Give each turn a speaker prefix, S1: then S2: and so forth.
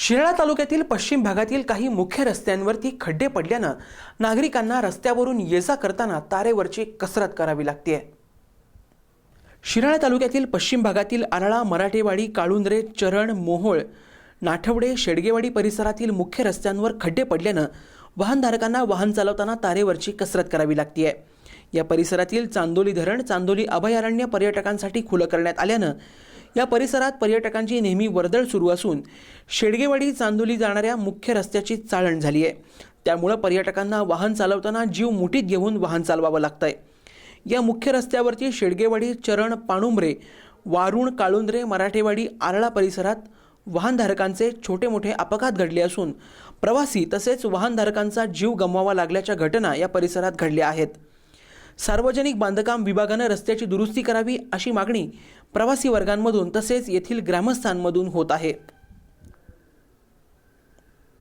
S1: शिराळा तालुक्यातील पश्चिम भागातील काही मुख्य रस्त्यांवरती खड्डे पडल्यानं नागरिकांना रस्त्यावरून ये जा करताना तारेवरची कसरत करावी लागते शिराळा तालुक्यातील पश्चिम भागातील आराळा मराठेवाडी काळुंद्रे चरण मोहोळ नाठवडे शेडगेवाडी परिसरातील मुख्य रस्त्यांवर खड्डे पडल्यानं वाहनधारकांना वाहन चालवताना तारेवरची कसरत करावी लागते या परिसरातील चांदोली धरण चांदोली अभयारण्य पर्यटकांसाठी खुलं करण्यात आल्यानं या परिसरात पर्यटकांची नेहमी वर्दळ सुरू असून शेडगेवाडी चांदोली जाणाऱ्या मुख्य रस्त्याची चाळण झाली आहे. त्यामुळं पर्यटकांना वाहन चालवताना जीव मुठीत घेऊन वाहन चालवावं लागतंय. या मुख्य रस्त्यावरची शेडगेवाडी चरण पाणुंबरे वारुण काळुंद्रे मराठेवाडी आरळा परिसरात वाहनधारकांचे छोटे मोठे अपघात घडले असून प्रवासी तसेच वाहनधारकांचा जीव गमवावा लागल्याच्या घटना या परिसरात घडल्या आहेत. सार्वजनिक बांधकाम विभागानं रस्त्याची दुरुस्ती करावी अशी मागणी प्रवासी वर्गांमधून तसेच येथील ग्रामस्थांमधून होत आहे.